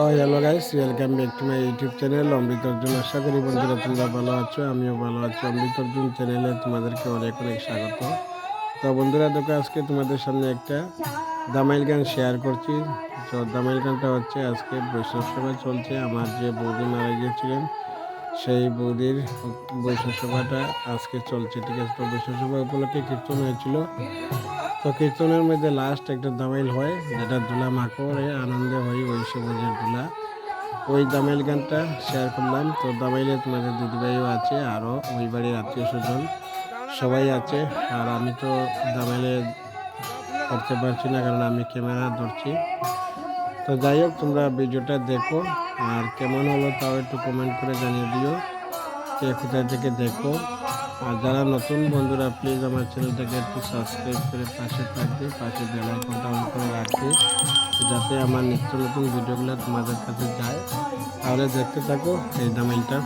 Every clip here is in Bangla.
তো hello guys welcome back to my YouTube channel Amrit Arjun, আশা করি বন্ধুরা তোমরা ভালো আছো, আমিও ভালো আছি। অমৃত অর্জুন চ্যানেলে তোমাদেরকে অনেক অনেক স্বাগত। তো বন্ধুরা দেখো, আজকে তোমাদের সামনে একটা দামাইল গান শেয়ার করছি। তো দামাইল গানটা হচ্ছে, আজকে বৈশাখ সভা চলছে। আমার যে বৌদি মারা গিয়েছিলেন, সেই বৌদির বৈশাখ সভাটা আজকে চলছে, ঠিক আছে? তো বৈশাখ সভা উপলক্ষে কীর্তন হয়েছিল। তো কীর্তনের মধ্যে লাস্ট একটা দামাইল হয়, যেটা দুলা মাকড়ে আনন্দে হয় ওই সবুজের দুলা। ওই দামাইল গানটা শেয়ার করলাম, তো দামাইলে তোমাদের দিদিভাইও আছে, আরও ওই বাড়ির আত্মীয় স্বজন সবাই আছে। আর আমি তো দামাইলে করতে পারছি না, কারণ আমি ক্যামেরা ধরছি। তো যাই হোক, তোমরা ভিডিওটা দেখো, আর কেমন হলো তাও একটু কমেন্ট করে জানিয়ে দিও, কে কোথায় থেকে দেখো। আর যারা নতুন বন্ধুরা প্লিজ আমার চ্যানেলটাকে একটু সাবস্ক্রাইব করে পাশে থাকবে, পাশে বেল আইকনটা অন করে রাখবে, যাতে আমার নিত্য নতুন ভিডিওগুলো তোমাদের কাছে যায়। তাহলে দেখতে থাকো এই দামাইলটা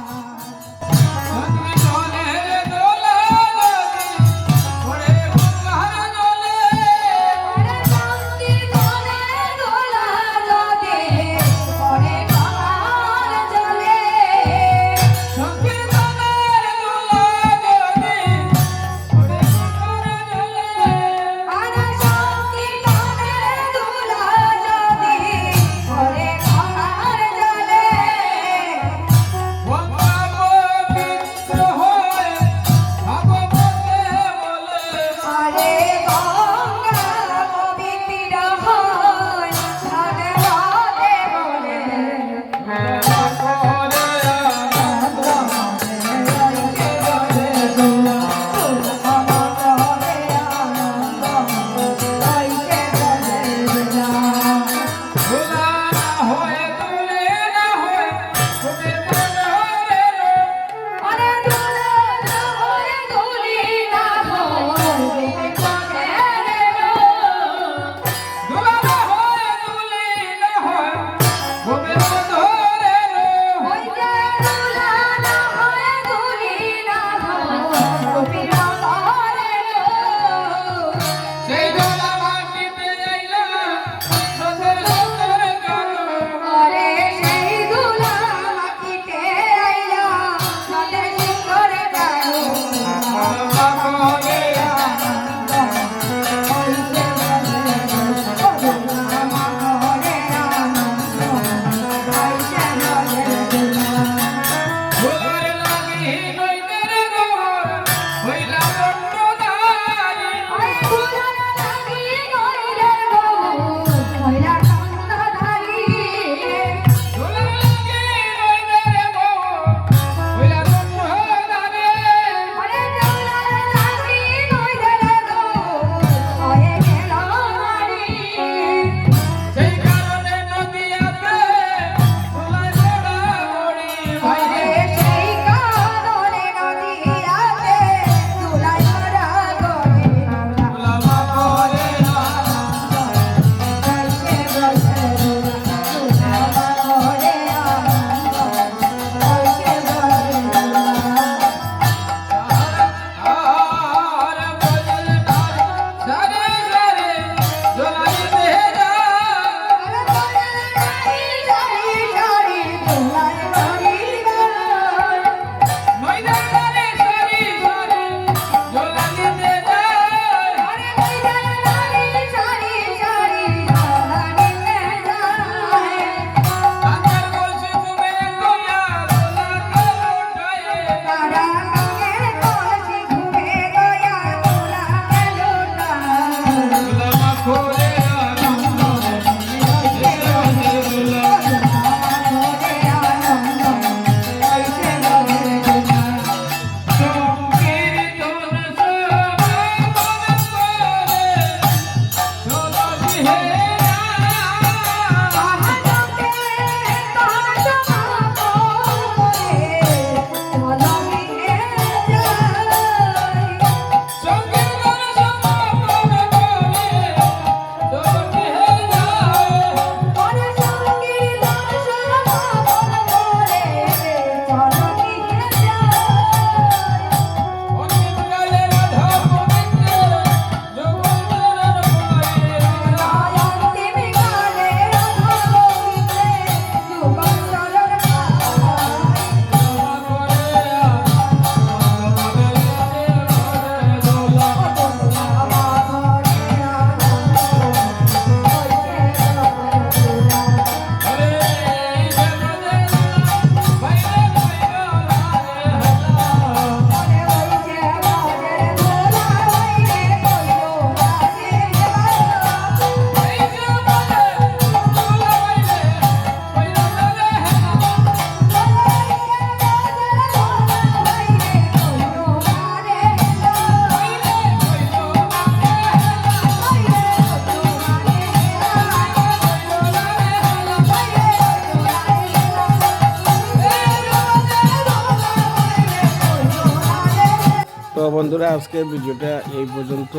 তো বন্ধুরা, আজকে ভিডিওটা এই পর্যন্ত।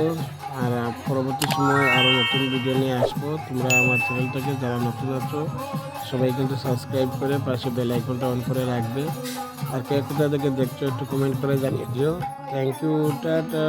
আর পরবর্তী সময় আরও নতুন ভিডিও নিয়ে আসব। তোমরা আমার চ্যানেলটাকে যারা নতুন আছো, সবাই কিন্তু সাবস্ক্রাইব করে পাশে বেল আইকনটা অন করে রাখবে। আর কে কোথা থেকে দেখছ, একটু কমেন্ট করে জানিয়ে দিও। Thank you tata.